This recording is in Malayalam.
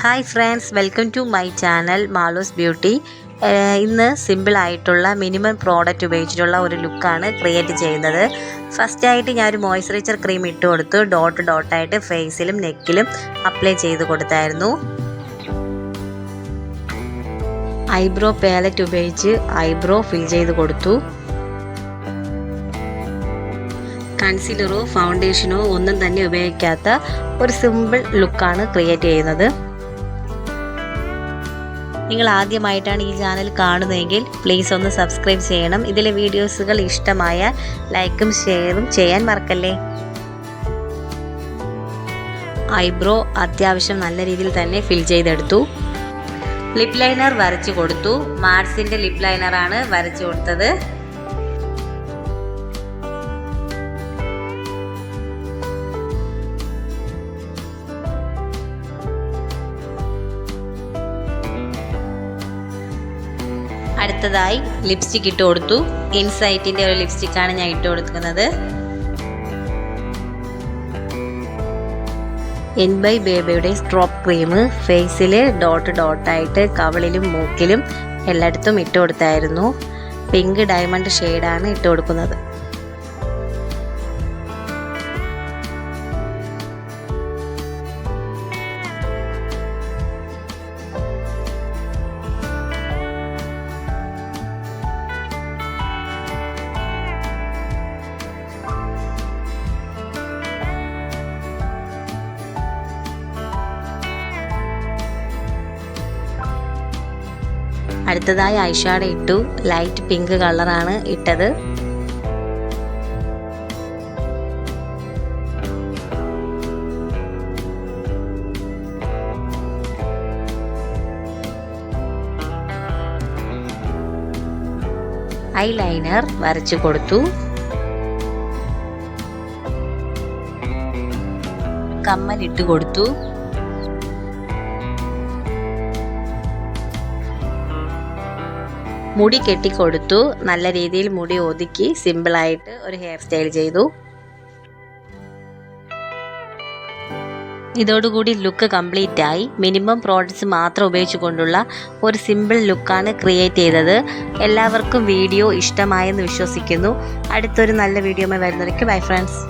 Hi friends welcome to my channel Maloos beauty ഇന്ന് സിമ്പിളായിട്ടുള്ള മിനിമം പ്രോഡക്റ്റ് ഉപയോഗിച്ചിട്ടുള്ള ഒരു ലുക്കാണ് ക്രിയേറ്റ് ചെയ്യുന്നത്. ഫസ്റ്റായിട്ട് ഞാനൊരു മോയ്സ്ചറൈസർ ക്രീം ഇട്ട് കൊടുത്തു. ഡോട്ട് ഡോട്ടായിട്ട് ഫേസിലും നെക്കിലും അപ്ലൈ ചെയ്ത് കൊടുത്തായിരുന്നു. ഐബ്രോ പാലറ്റ് ഉപയോഗിച്ച് ഐബ്രോ ഫിൽ ചെയ്ത് കൊടുത്തു. കൺസീലറോ ഫൗണ്ടേഷനോ ഒന്നും തന്നെ ഉപയോഗിക്കാത്ത ഒരു സിമ്പിൾ ലുക്കാണ് ക്രിയേറ്റ് ചെയ്യുന്നത്. നിങ്ങൾ ആദ്യമായിട്ടാണ് ഈ ചാനൽ കാണുന്നതെങ്കിൽ പ്ലീസ് ഒന്ന് സബ്സ്ക്രൈബ് ചെയ്യണം. ഇതിലെ വീഡിയോസുകൾ ഇഷ്ടമായ ലൈക്കും ഷെയറും ചെയ്യാൻ മറക്കല്ലേ? ഐബ്രോ അത്യാവശ്യം നല്ല രീതിയിൽ തന്നെ ഫിൽ ചെയ്തെടുത്തു. ലിപ് ലൈനർ വരച്ചു കൊടുത്തു. മാർസിന്റെ ലിപ് ലൈനറാണ് വരച്ചു കൊടുത്തത്. അടുത്തതായി ലിപ്സ്റ്റിക് ഇട്ട് കൊടുത്തു. ഇൻസൈറ്റിന്റെ ഒരു ലിപ്സ്റ്റിക് ആണ് ഞാൻ ഇട്ട് കൊടുക്കുന്നത്. എൻ ബൈ ബേബയുടെ സ്ട്രോപ്പ് ക്രീം ഫേസിൽ ഡോട്ട് ഡോട്ടായിട്ട് കവളിലും മൂക്കിലും എല്ലായിടത്തും ഇട്ട് കൊടുത്തായിരുന്നു. പിങ്ക് ഡയമണ്ട് ഷെയ്ഡാണ് ഇട്ട് കൊടുക്കുന്നത്. അടുത്തതായി ഐഷാഡ ഇട്ടു. ലൈറ്റ് പിങ്ക് കളറാണ് ഇട്ടത്. ഐലൈനർ വരച്ചു കൊടുത്തു. കമ്മലിട്ട് കൊടുത്തു. മുടി കെട്ടിക്കൊടുത്തു. നല്ല രീതിയിൽ മുടി ഒതുക്കി സിമ്പിളായിട്ട് ഒരു ഹെയർ സ്റ്റൈൽ ചെയ്തു. ഇതോടുകൂടി ലുക്ക് കംപ്ലീറ്റ് ആയി. മിനിമം പ്രോഡക്റ്റ്സ് മാത്രം ഉപയോഗിച്ചുകൊണ്ടുള്ള ഒരു സിമ്പിൾ ലുക്കാണ് ക്രിയേറ്റ് ചെയ്തത്. എല്ലാവർക്കും വീഡിയോ ഇഷ്ടമായെന്ന് വിശ്വസിക്കുന്നു. അടുത്തൊരു നല്ല വീഡിയോ വരുന്നവർക്ക് ബൈ ഫ്രണ്ട്സ്